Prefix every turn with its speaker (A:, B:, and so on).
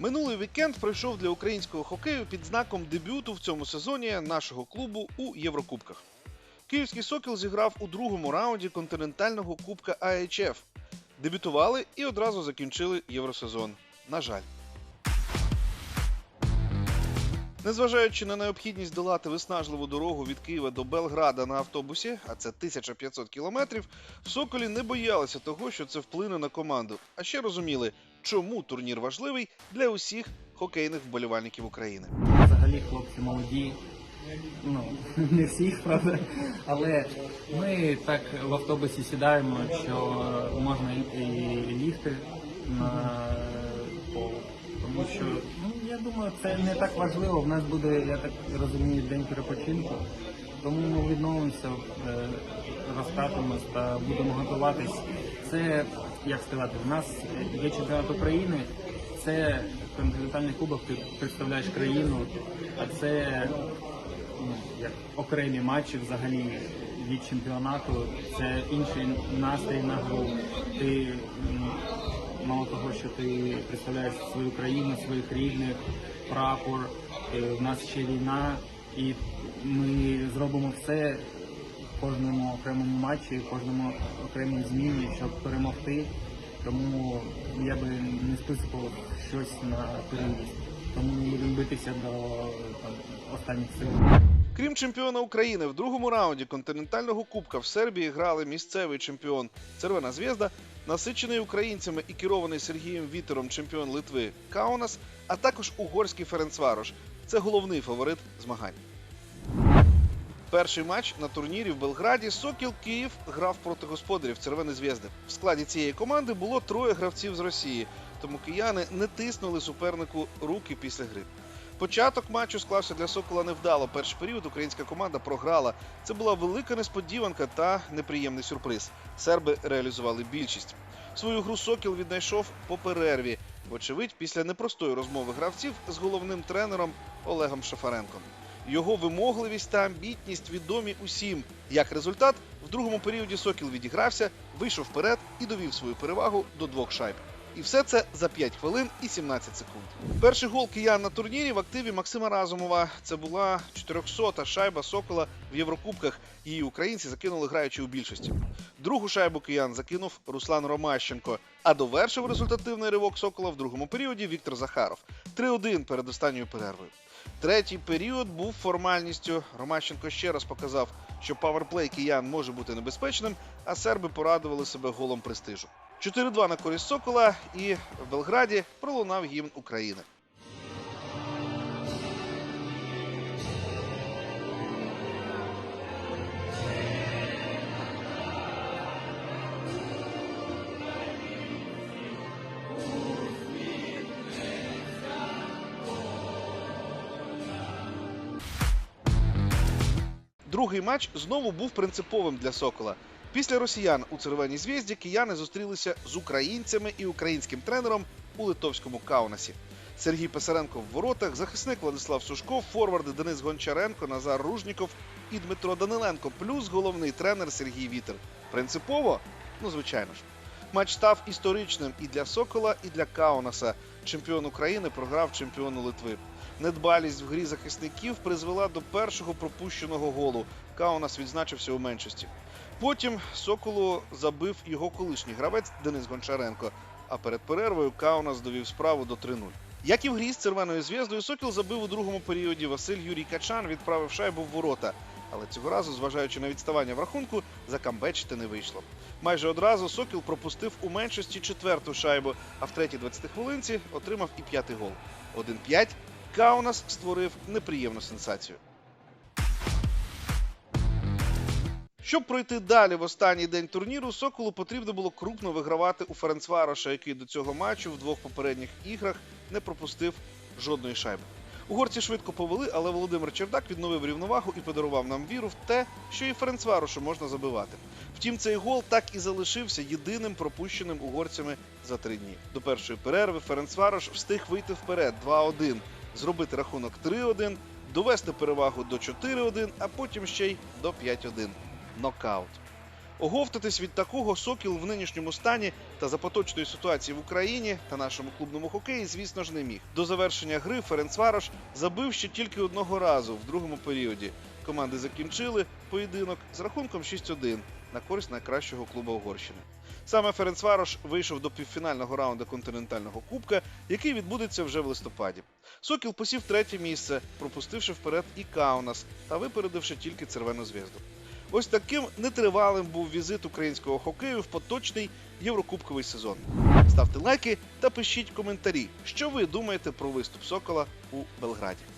A: Минулий вікенд пройшов для українського хокею під знаком дебюту в цьому сезоні нашого клубу у Єврокубках. Київський сокіл зіграв у другому раунді континентального кубка АХФ. Дебютували і одразу закінчили євросезон. На жаль. Незважаючи на необхідність долати виснажливу дорогу від Києва до Белграда на автобусі, а це 1500 кілометрів, в Соколі не боялися того, що це вплине на команду, а ще розуміли, чому турнір важливий для усіх хокейних вболівальників України.
B: Взагалі хлопці молоді. Ну, не всіх, правда. Але ми так в автобусі сідаємо, що можна і лігти на пол. Тому що, ну я думаю, це не так важливо. В нас буде, я так розумію, день перепочинку. Тому ми відновимося, е, розкатимось та будемо готуватись. Це, як сказати, в нас є чемпіонат України, це континентальний кубок, ти представляєш країну, а це ну, як окремі матчі взагалі від чемпіонату. Це інший настрій на гру. Ти мало того, що ти представляєш свою країну, своїх рідних, прапор. е, В нас ще війна, і ми зробимо все кожному окремому матчі, кожному окремій зміні, щоб перемогти. Тому я би не списував щось на переїзд. Тому ми будемо битися до там, останніх сил.
A: Крім чемпіона України, в другому раунді континентального кубка в Сербії грали місцевий чемпіон Червона Звізда, насичений українцями і керований Сергієм Вітером чемпіон Литви Каунас, а також угорський Ференцварош. Це головний фаворит змагань. Перший матч на турнірі в Белграді Сокіл Київ грав проти господарів Червоної Звізди. В складі цієї команди було троє гравців з Росії, тому кияни не тиснули супернику руки після гри. Початок матчу склався для Сокола невдало. Перший період українська команда програла. Це була велика несподіванка та неприємний сюрприз. Серби реалізували більшість. Свою гру Сокіл віднайшов по перерві. Вочевидь, після непростої розмови гравців з головним тренером Олегом Шафаренком. Його вимогливість та амбітність відомі усім. Як результат, в другому періоді Сокіл відігрався, вийшов вперед і довів свою перевагу до двох шайб. І все це за 5 хвилин і 17 секунд. Перший гол киян на турнірі в активі Максима Разумова. Це була 400-та шайба Сокола в Єврокубках. Її українці закинули граючи у більшості. Другу шайбу киян закинув Руслан Ромащенко. А довершив результативний ривок Сокола в другому періоді Віктор Захаров. 3-1 перед останньою перервою. Третій період був формальністю. Ромащенко ще раз показав, що паверплей киян може бути небезпечним, а серби порадували себе голом престижу. 4-2 на користь Сокола, і в Белграді пролунав гімн України. Другий матч знову був принциповим для Сокола. Після росіян у Червоній зв'язді кияни зустрілися з українцями і українським тренером у литовському Каунасі. Сергій Писаренко в воротах, захисник Владислав Сушков, форварди Денис Гончаренко, Назар Ружніков і Дмитро Даниленко, плюс головний тренер Сергій Вітер. Принципово? Ну, звичайно ж. Матч став історичним і для Сокола, і для Каунаса. Чемпіон України програв чемпіону Литви. Недбалість в грі захисників призвела до першого пропущеного голу. Каунас відзначився у меншості. Потім Соколу забив його колишній гравець Денис Гончаренко. А перед перервою Каунас довів справу до 3-0. Як і в грі з червоною зв'яздою, Сокіл забив у другому періоді. Василь Юрій Качан відправив шайбу в ворота. Але цього разу, зважаючи на відставання в рахунку, закамбечити не вийшло. Майже одразу Сокіл пропустив у меншості четверту шайбу, а в третій 20 хвилинці отримав і п'ятий гол. 1-5 Каунас створив неприємну сенсацію. Щоб пройти далі в останній день турніру, Соколу потрібно було крупно вигравати у Ференцвароша, який до цього матчу в двох попередніх іграх не пропустив жодної шайби. Угорці швидко повели, але Володимир Чердак відновив рівновагу і подарував нам віру в те, що і Ференцварошу можна забивати. Втім, цей гол так і залишився єдиним пропущеним угорцями за три дні. До першої перерви Ференцварош встиг вийти вперед 2-1, зробити рахунок 3-1, довести перевагу до 4-1, а потім ще й до 5-1. Нокаут. Оговтатись від такого сокіл в нинішньому стані та за поточної ситуації в Україні та нашому клубному хокеї, звісно ж, не міг. До завершення гри Ференцварош забив ще тільки одного разу в другому періоді. Команди закінчили поєдинок з рахунком 6-1 на користь найкращого клубу Угорщини. Саме Ференцварош вийшов до півфінального раунду континентального кубка, який відбудеться вже в листопаді. Сокіл посів третє місце, пропустивши вперед і Каунас та випередивши тільки Червону зв'язду. Ось таким нетривалим був візит українського хокею в поточний єврокубковий сезон. Ставте лайки та пишіть коментарі, що ви думаєте про виступ Сокола у Белграді.